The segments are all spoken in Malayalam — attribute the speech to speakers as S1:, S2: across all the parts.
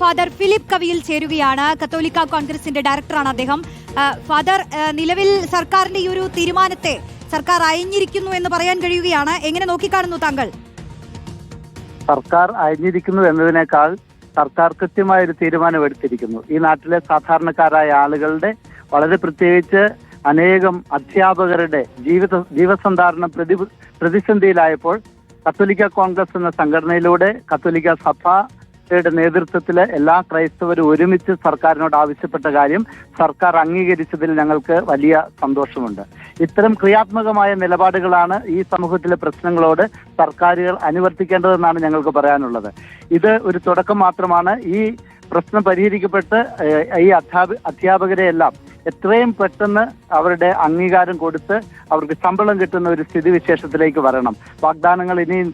S1: ഫാദർ ഫിലിപ്പ് കവിയിൽ ചേരുകയാണ്. കത്തോലിക്ക കോൺഗ്രസിന്റെ ഡയറക്ടറാണ് അദ്ദേഹം. ഫാദർ നിലവിൽ സർക്കാരിന്റെ ഈ ഒരു തീരുമാനത്തെ സർക്കാർ അയഞ്ഞിരിക്കുന്നു എന്ന് പറയാൻ കഴിയുകയാണ്. എങ്ങനെ നോക്കിക്കാണുന്നു താങ്കൾ?
S2: സർക്കാർ അയഞ്ഞിരിക്കുന്നു എന്നതിനേക്കാൾ സർക്കാർ കൃത്യമായ ഒരു തീരുമാനം എടുത്തിരിക്കുന്നു. ഈ നാട്ടിലെ സാധാരണക്കാരായ ആളുകളുടെ വളരെ പ്രത്യേകിച്ച് അനേകം അധ്യാപകരുടെ ജീവിത ജീവസന്ധാരണം പ്രതി പ്രതിസന്ധിയിലായപ്പോൾ കത്തോലിക്ക കോൺഗ്രസ് എന്ന സംഘടനയിലൂടെ കത്തോലിക്ക സഭയുടെ നേതൃത്വത്തിലെ എല്ലാ ക്രൈസ്തവരും ഒരുമിച്ച് സർക്കാരിനോട് ആവശ്യപ്പെട്ട കാര്യം സർക്കാർ അംഗീകരിച്ചതിൽ ഞങ്ങൾക്ക് വലിയ സന്തോഷമുണ്ട്. ഇത്തരം ക്രിയാത്മകമായ നിലപാടുകളാണ് ഈ സമൂഹത്തിലെ പ്രശ്നങ്ങളോട് സർക്കാരുകൾ അനുവർത്തിക്കേണ്ടതെന്നാണ് ഞങ്ങൾക്ക് പറയാനുള്ളത്. ഇത് ഒരു തുടക്കം മാത്രമാണ്. ഈ പ്രശ്നം പരിഹരിക്കപ്പെട്ട് ഈ അധ്യാപ അധ്യാപകരെ എല്ലാം എത്രയും പെട്ടെന്ന് അവരുടെ അംഗീകാരം കൊടുത്ത് അവർക്ക് ശമ്പളം കിട്ടുന്ന ഒരു സ്ഥിതിവിശേഷത്തിലേക്ക് വരണം. വാഗ്ദാനങ്ങൾ ഇനിയും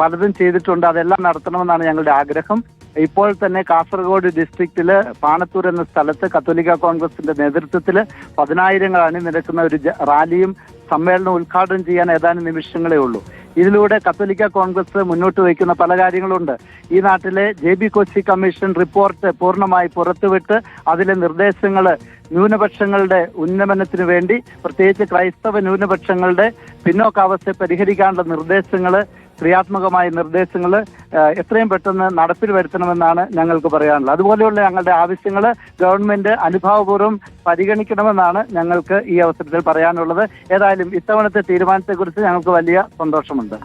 S2: പലതും ചെയ്തിട്ടുണ്ട്. അതെല്ലാം നടത്തണമെന്നാണ് ഞങ്ങളുടെ ആഗ്രഹം. ഇപ്പോൾ തന്നെ കാസർഗോഡ് ഡിസ്ട്രിക്റ്റിൽ പാണത്തൂർ എന്ന സ്ഥലത്ത് കത്തോലിക്ക കോൺഗ്രസിന്റെ നേതൃത്വത്തിൽ പതിനായിരങ്ങൾ അണിനിരക്കുന്ന ഒരു റാലിയും സമ്മേളനം ഉദ്ഘാടനം ചെയ്യാൻ ഏതാനും നിമിഷങ്ങളേ ഉള്ളൂ. ഇതിലൂടെ കത്തോലിക്ക കോൺഗ്രസ് മുന്നോട്ട് വയ്ക്കുന്ന പല കാര്യങ്ങളുണ്ട്. ഈ നാട്ടിലെ J B Koshy commission report പൂർണമായി പുറത്തുവിട്ട് അതിലെ നിർദ്ദേശങ്ങൾ ന്യൂനപക്ഷങ്ങളുടെ ഉന്നമനത്തിനു വേണ്ടി പ്രത്യേകിച്ച് ക്രൈസ്തവ ന്യൂനപക്ഷങ്ങളുടെ പിന്നോക്കാവസ്ഥ പരിഹരിക്കാനുള്ള നിർദ്ദേശങ്ങൾ ക്രിയാത്മകമായ നിർദ്ദേശങ്ങൾ എത്രയും പെട്ടെന്ന് നടപ്പിൽ വരുത്തണമെന്നാണ് ഞങ്ങൾക്ക് പറയാനുള്ളത്. അതുപോലെയുള്ള ഞങ്ങളുടെ ആവശ്യങ്ങൾ ഗവൺമെന്റ് അനുഭാവപൂർവം പരിഗണിക്കണമെന്നാണ് ഞങ്ങൾക്ക് ഈ അവസരത്തിൽ പറയാനുള്ളത്. ഏതായാലും ഇത്തവണത്തെ തീരുമാനത്തെക്കുറിച്ച് ഞങ്ങൾക്ക് വലിയ സന്തോഷമുണ്ട്.